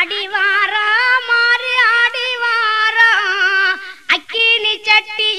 அடிவாரா மாறு அடிவாரா? அக்கினி சட்டி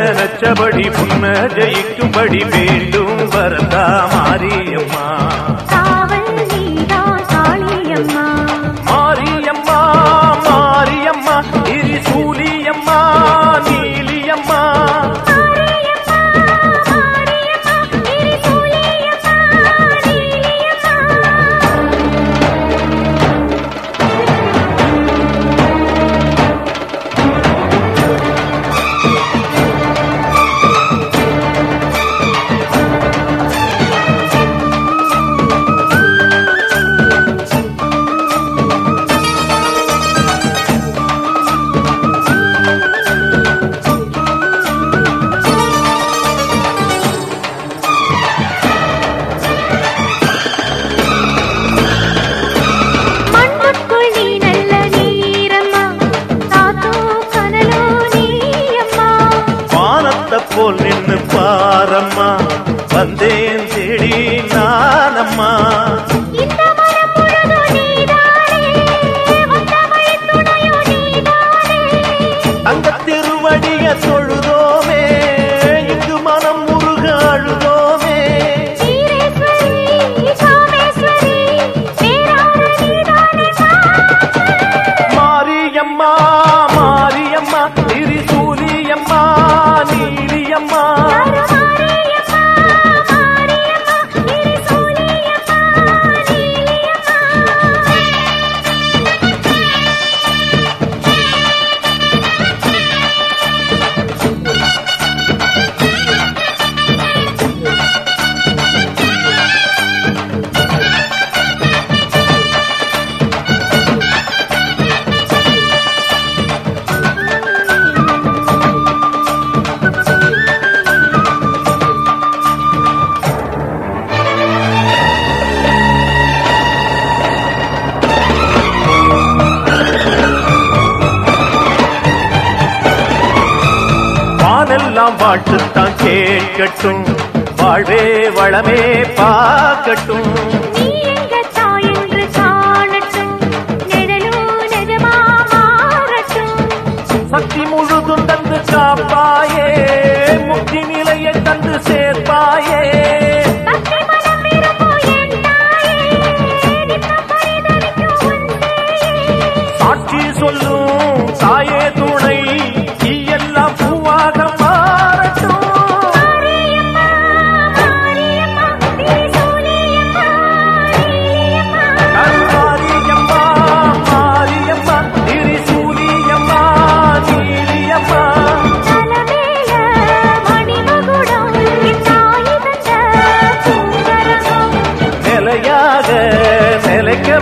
நினைச்சபடி உன்னை ஜெயிக்கும்படி வேண்டும் வரதா மாரியம்மா வாழட்டும் வாழ்வே வளமே பார்க்கட்டும் சக்தி முழுதும் தந்து காப்பாயே. முக்தி நிலையை தந்து சேர்ப்பாயே. சாட்சி சொல்லு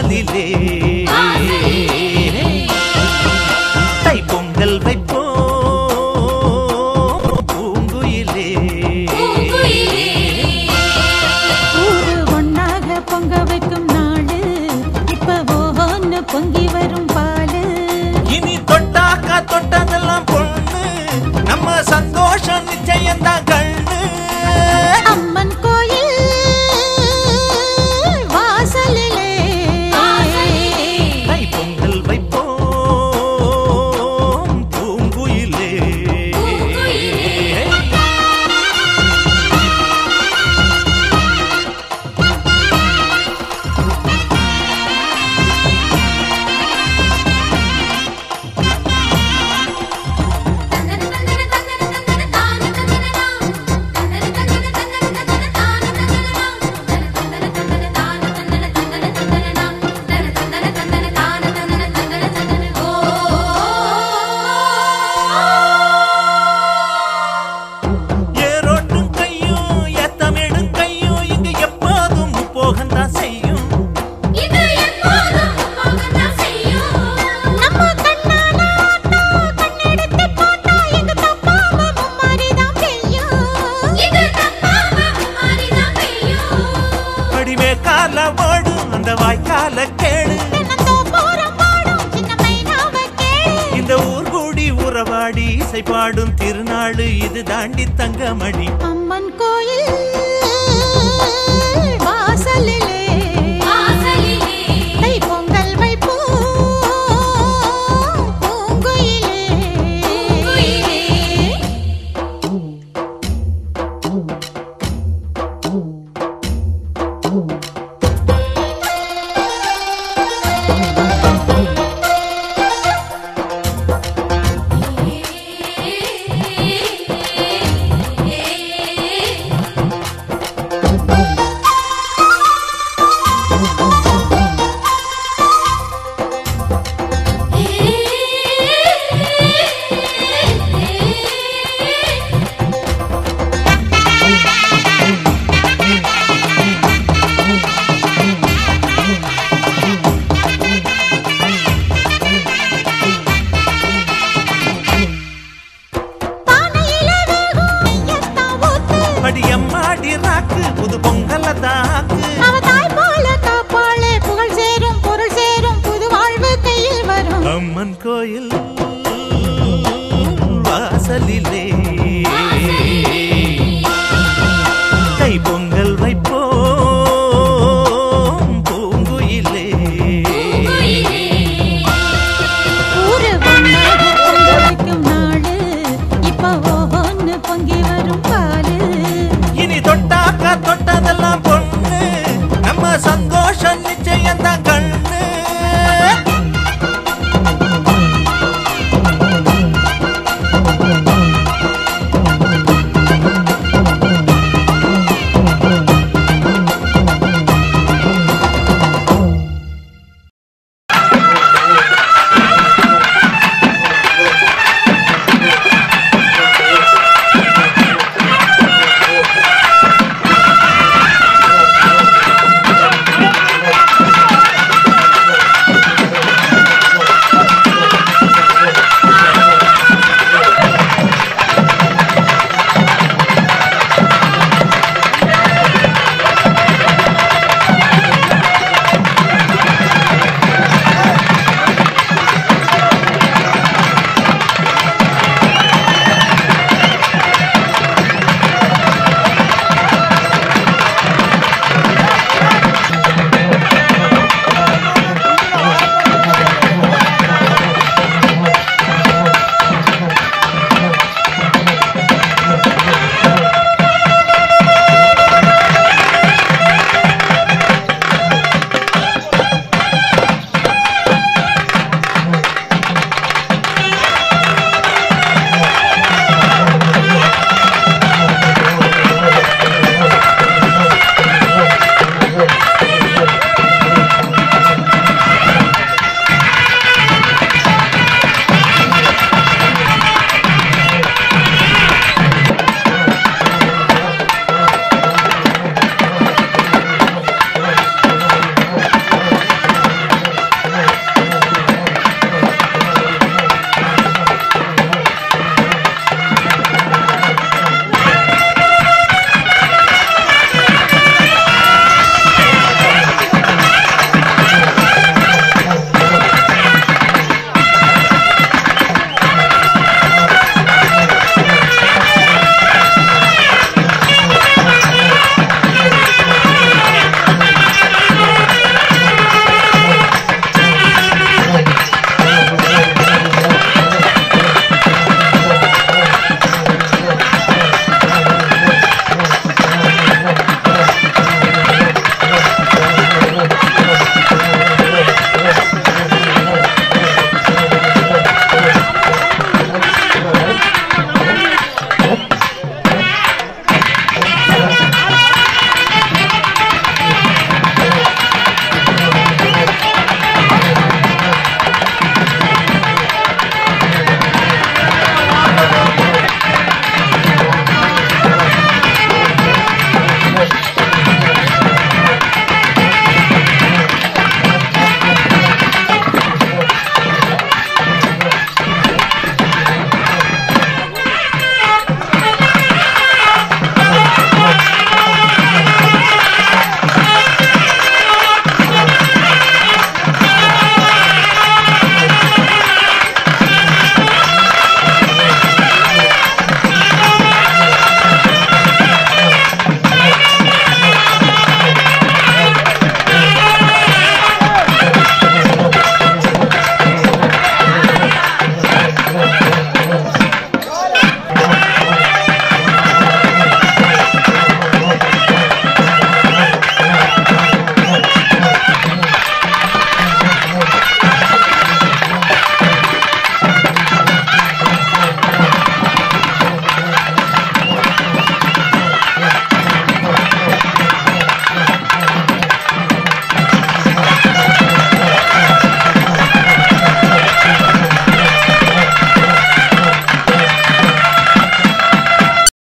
కదలిలే. தாண்டி தங்கமணி. அம்மன்